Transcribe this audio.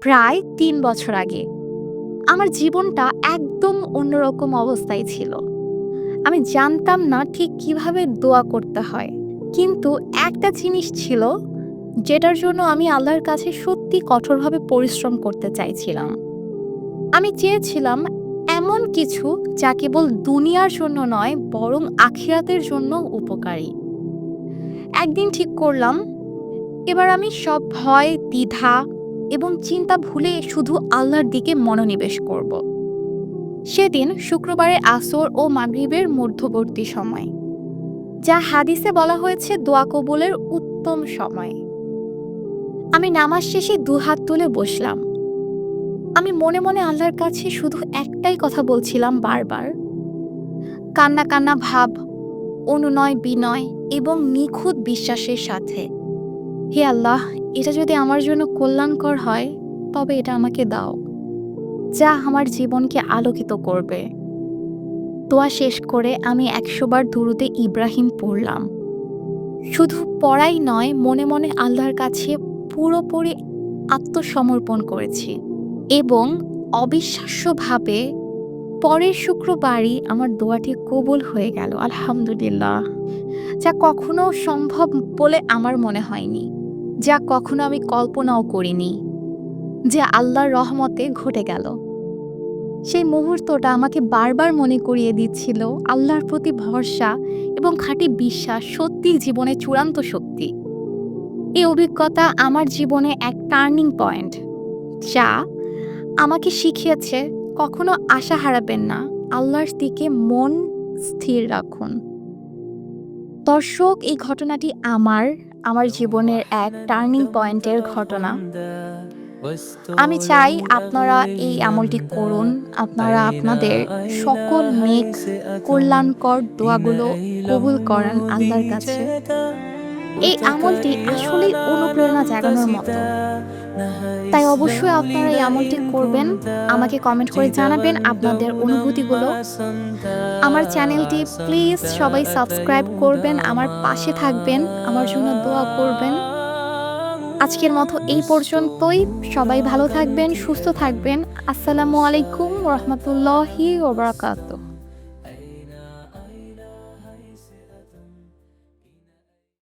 প্রায় তিন বছর আগে। আমার জীবনটা একদম অন্যরকম অবস্থায় ছিল। আমি জানতাম না ঠিক কীভাবে দোয়া করতে হয়। কিন্তু একটা জিনিস ছিল, যেটার জন্য আমি আল্লাহর কাছে সত্যি কঠোরভাবে পরিশ্রম করতে চাইছিলাম। আমি চেয়েছিলাম এমন কিছু যা কেবল দুনিয়ার জন্য নয়, বরং আখিরাতের জন্য উপকারী। একদিন ঠিক করলাম, এবার আমি সব ভয়, দ্বিধা এবং চিন্তা ভুলে শুধু আল্লাহর দিকে মনোনিবেশ করব। সেদিন শুক্রবারে আসর ও মাগরিবের মধ্যবর্তী সময়, যা হাদিসে বলা হয়েছে দোয়া কবুলের উত্তম সময়। আমি নামাজ শেষে দুহাত তুলে বসলাম। আমি মনে মনে আল্লাহর কাছে শুধু একটাই কথা বলছিলাম বারবার। কান্না কান্না ভাব, অনুনয় বিনয় এবং নিখুঁত বিশ্বাসের সাথে, হে আল্লাহ এটা যদি আমার জন্য কল্যাণকর হয়, তবে এটা আমাকে দাও, যা আমার জীবনকে আলোকিত করবে। দোয়া শেষ করে আমি একশোবার দুরুদে ইব্রাহিম পড়লাম। শুধু পড়াই নয়, মনে মনে আল্লাহর কাছে পুরোপুরি আত্মসমর্পণ করেছি এবং অবিশ্বাস্যভাবে পরের শুক্রবারই আমার দোয়াটি কবুল হয়ে গেল। আলহামদুলিল্লাহ। যা কখনো সম্ভব বলে আমার মনে হয়নি। যা কখনো আমি কল্পনাও করিনি যে আল্লাহর রহমতে ঘটে গেল। সেই মুহূর্তটা আমাকে বারবার মনে করিয়ে দিচ্ছিল আল্লাহর প্রতি ভরসা এবং খাঁটি বিশ্বাস, সত্যি জীবনে চূড়ান্ত শক্তি। এই অভিজ্ঞতা আমার জীবনে এক টার্নিং পয়েন্ট যা আমাকে শিখিয়েছে কখনো আশা হারাবেন না, আল্লাহর দিকে মন স্থির রাখুন। দর্শক, এই ঘটনাটি আমার আমার জীবনের এক টার্নিং পয়েন্টের ঘটনা। আমি চাই আপনারা এই আমলটি করুন, আপনারা আপনাদের সকল নেক, কল্যাণকর দোয়াগুলো কবুল করেন আল্লাহর কাছে। এই আমলটি আসলেই অনুপ্রেরণা জাগানোর মতো। তাই অবশ্যই আপনারা এই আমলটি করবেন। আমাকে কমেন্ট করে জানাবেন আপনাদের অনুভূতিগুলো। আমার চ্যানেলটি প্লিজ সবাই সাবস্ক্রাইব করবেন আমার পাশে থাকবেন আমার জন্য দোয়া করবেন। আজকের মতো এই পর্যন্তই। সবাই ভালো থাকবেন সুস্থ থাকবেন। আসসালামু আলাইকুম রহমতুল্লাহি ওবরাকাতুহ